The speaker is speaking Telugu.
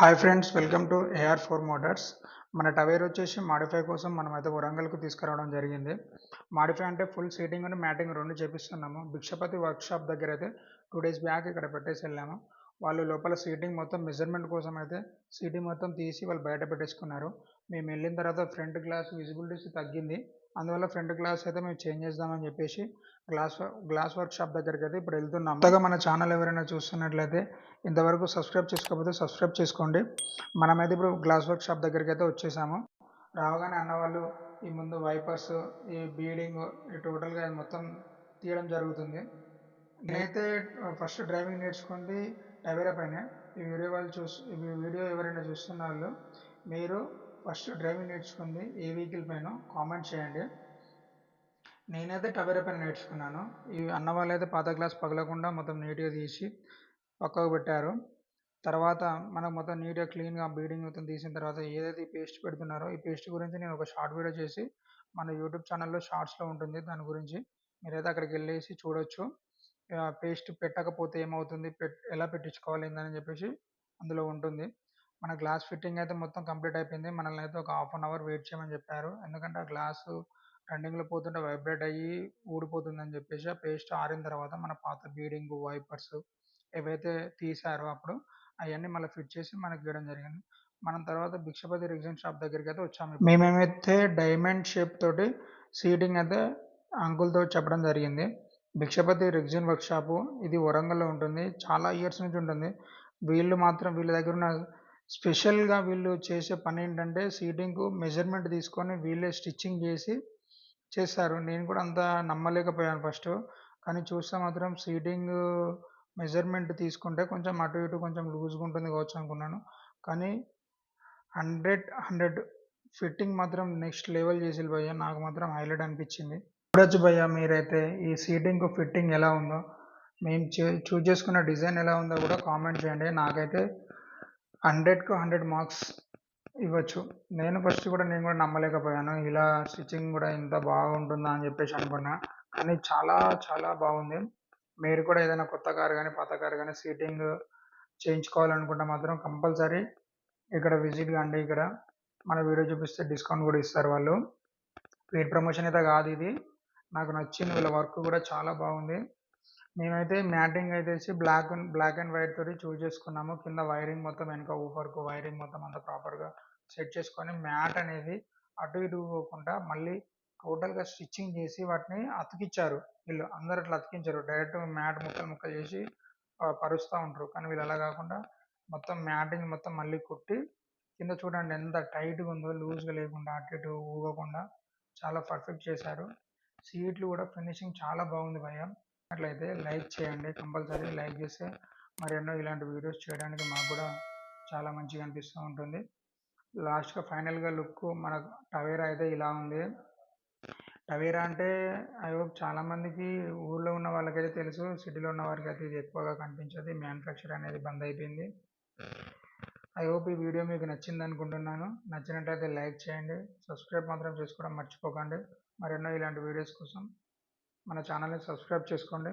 Hi friends welcome to AR four motors మన టవేర్ వచ్చేసి మాడిఫై కోసం మనం అయితే వరంగల్కు తీసుకురావడం జరిగింది. మాడిఫై అంటే ఫుల్ సీటింగ్ అండ్ మ్యాటింగ్ రెండు చేపిస్తున్నాము. భిక్షపతి వర్క్షాప్ దగ్గర అయితే టూ డేస్ బ్యాక్ ఇక్కడ పెట్టేసి వెళ్ళాము. వాళ్ళు లోపల సీటింగ్ మొత్తం మెజర్మెంట్ కోసం అయితే సీటింగ్ మొత్తం తీసి వాళ్ళు బయట పెట్టేసుకున్నారు. మేము వెళ్ళిన తర్వాత ఫ్రంట్ గ్లాస్ విజిబిలిటీస్ తగ్గింది. అందువల్ల ఫ్రంట్ గ్లాస్ అయితే మేము చేంజ్ చేద్దామని చెప్పేసి గ్లాస్ గ్లాస్ వర్క్ షాప్ దగ్గరికి అయితే ఇప్పుడు వెళ్తున్నాం. అంతగా మన ఛానల్ ఎవరైనా చూస్తున్నట్లయితే ఇంతవరకు సబ్స్క్రైబ్ చేసుకోకపోతే సబ్స్క్రైబ్ చేసుకోండి. మనమైతే ఇప్పుడు గ్లాస్ వర్క్ షాప్ దగ్గరికి అయితే వచ్చేసాము. రావగానే అన్నవాళ్ళు ఈ ముందు వైపర్స్ ఈ బీడింగ్ ఈ టోటల్గా మొత్తం తీయడం జరుగుతుంది. నేనైతే ఫస్ట్ డ్రైవింగ్ నేర్చుకుంది టవేరా పైన. ఈ వీడియో వాళ్ళు చూస్ ఈ వీడియో ఎవరైనా చూస్తున్న వాళ్ళు మీరు ఫస్ట్ డ్రైవింగ్ నేర్చుకుంది ఏ వెహికల్ పైన కామెంట్ చేయండి. నేనైతే టవేరా పైన నేర్చుకున్నాను. ఈ అన్న వాళ్ళు అయితే పాత గ్లాస్ పగలకుండా మొత్తం నీట్గా తీసి పక్కకు పెట్టారు. తర్వాత మనకు మొత్తం నీట్గా క్లీన్గా బీడింగ్ మొత్తం తీసిన తర్వాత ఏదైతే ఈ పేస్ట్ పెడుతున్నారో ఈ పేస్ట్ గురించి నేను ఒక షార్ట్ వీడియో చేసి మన యూట్యూబ్ ఛానల్లో షార్ట్స్లో ఉంటుంది. దాని గురించి మీరైతే అక్కడికి వెళ్ళేసి చూడొచ్చు. పేస్ట్ పెట్టకపోతే ఏమవుతుంది? పెట్ ఎలా పెట్టించుకోవాలి? ఏందని చెప్పేసి అందులో ఉంటుంది. మన గ్లాస్ ఫిట్టింగ్ అయితే మొత్తం కంప్లీట్ అయిపోయింది. మనల్ని అయితే ఒక హాఫ్ అన్ అవర్ వెయిట్ చేయమని చెప్పారు. ఎందుకంటే ఆ గ్లాసు రన్నింగ్లో పోతుంటే వైబ్రేట్ అయ్యి ఊడిపోతుందని చెప్పేసి ఆ పేస్ట్ ఆరిన తర్వాత మన పాత బీడింగ్ వైపర్స్ ఏవైతే తీసారో అప్పుడు అవన్నీ మళ్ళీ ఫిట్ చేసి మనకి ఇవ్వడం జరిగింది. మనం తర్వాత భిక్షపతి రిజన్ షాప్ దగ్గరికి అయితే వచ్చాము మేమేమైతే డైమండ్ షేప్ తోటి సీటింగ్ అయితే అంకుల్తో చెప్పడం జరిగింది. భిక్షపతి రెగ్జిన్ వర్క్ షాపు ఇది వరంగల్లో ఉంటుంది. చాలా ఇయర్స్ నుంచి ఉంటుంది. వీళ్ళు మాత్రం వీళ్ళ దగ్గర ఉన్న స్పెషల్గా వీళ్ళు చేసే పని ఏంటంటే సీటింగ్కు మెజర్మెంట్ తీసుకొని వీళ్ళే స్టిచ్చింగ్ చేసి చేస్తారు. నేను కూడా అంత నమ్మలేకపోయాను ఫస్ట్. కానీ చూస్తే మాత్రం సీటింగ్ మెజర్మెంట్ తీసుకుంటే కొంచెం అటు ఇటు కొంచెం లూజ్గా ఉంటుంది కావచ్చు అనుకున్నాను. కానీ హండ్రెడ్ హండ్రెడ్ ఫిట్టింగ్ మాత్రం నెక్స్ట్ లెవెల్ చేసి భయ్య నాకు మాత్రం హైలైట్ అనిపించింది. చూడొచ్చు భయ్య మీరైతే ఈ సీటింగ్ ఫిట్టింగ్ ఎలా ఉందో. మేము చూజ్ చేసుకున్న డిజైన్ ఎలా ఉందో కూడా కామెంట్ చేయండి. నాకైతే హండ్రెడ్కు హండ్రెడ్ మార్క్స్ ఇవ్వచ్చు. నేను ఫస్ట్ కూడా నేను కూడా నమ్మలేకపోయాను. ఇలా స్టిచ్చింగ్ కూడా ఇంత బాగుంటుందా అని చెప్పేసి అనుకున్నా. కానీ చాలా చాలా బాగుంది. మీరు కూడా ఏదైనా కొత్త కారు కానీ పాత కారు కానీ సీటింగ్ చేయించుకోవాలనుకుంటే మాత్రం కంపల్సరీ ఇక్కడ విజిట్ కండి. ఇక్కడ మన వీడియో చూపిస్తే డిస్కౌంట్ కూడా ఇస్తారు వాళ్ళు. పెయిడ్ ప్రమోషన్ అయితే కాదు ఇది. నాకు నచ్చింది వీళ్ళ వర్క్ కూడా చాలా బాగుంది. మేమైతే మ్యాటింగ్ అయితే బ్లాక్ బ్లాక్ అండ్ వైట్ తోటి చూజ్ చేసుకున్నాము. కింద వైరింగ్ మొత్తం వెనక ఊపర్కు వైరింగ్ మొత్తం అంతా ప్రాపర్గా సెట్ చేసుకొని మ్యాట్ అనేది అటు ఇటు పోకుండా మళ్ళీ టోటల్గా స్టిచ్చింగ్ చేసి వాటిని అతికిచ్చారు వీళ్ళు. అందరు అట్లా అతికించారు. డైరెక్ట్ మ్యాట్ ముక్కలు ముక్కలు చేసి పరుస్తూ ఉంటారు. కానీ వీళ్ళు అలా కాకుండా మొత్తం మ్యాటింగ్ మొత్తం మళ్ళీ కుట్టి కింద చూడండి ఎంత టైట్గా ఉందో లూజ్గా లేకుండా అటు ఇటు ఊగకుండా చాలా పర్ఫెక్ట్ చేశారు. సీట్లు కూడా ఫినిషింగ్ చాలా బాగుంది భయ్య. అట్లయితే లైక్ చేయండి కంపల్సరీ లైక్ చేస్తే మరెన్నో ఇలాంటి వీడియోస్ చేయడానికి మాకు కూడా చాలా మంచిగా అనిపిస్తూ ఉంటుంది. లాస్ట్గా ఫైనల్గా లుక్ మన టవేరా అయితే ఇలా ఉంది. టవేరా అంటే ఐ హోప్ చాలామందికి ఊళ్ళో ఉన్న వాళ్ళకైతే తెలుసు సిటీలో ఉన్న వారికి అయితే ఇది ఎక్కువగా కనిపించదు. మ్యానుఫ్యాక్చర్ అనేది బంద్ అయిపోయింది. ఐ హోప్ ఈ వీడియో మీకు నచ్చింది అనుకుంటున్నాను. నచ్చినట్లయితే లైక్ చేయండి సబ్స్క్రైబ్ మాత్రం చేసుకోవడం మర్చిపోకండి. మరెన్నో ఇలాంటి వీడియోస్ కోసం మన ఛానల్ని సబ్స్క్రైబ్ చేసుకోండి.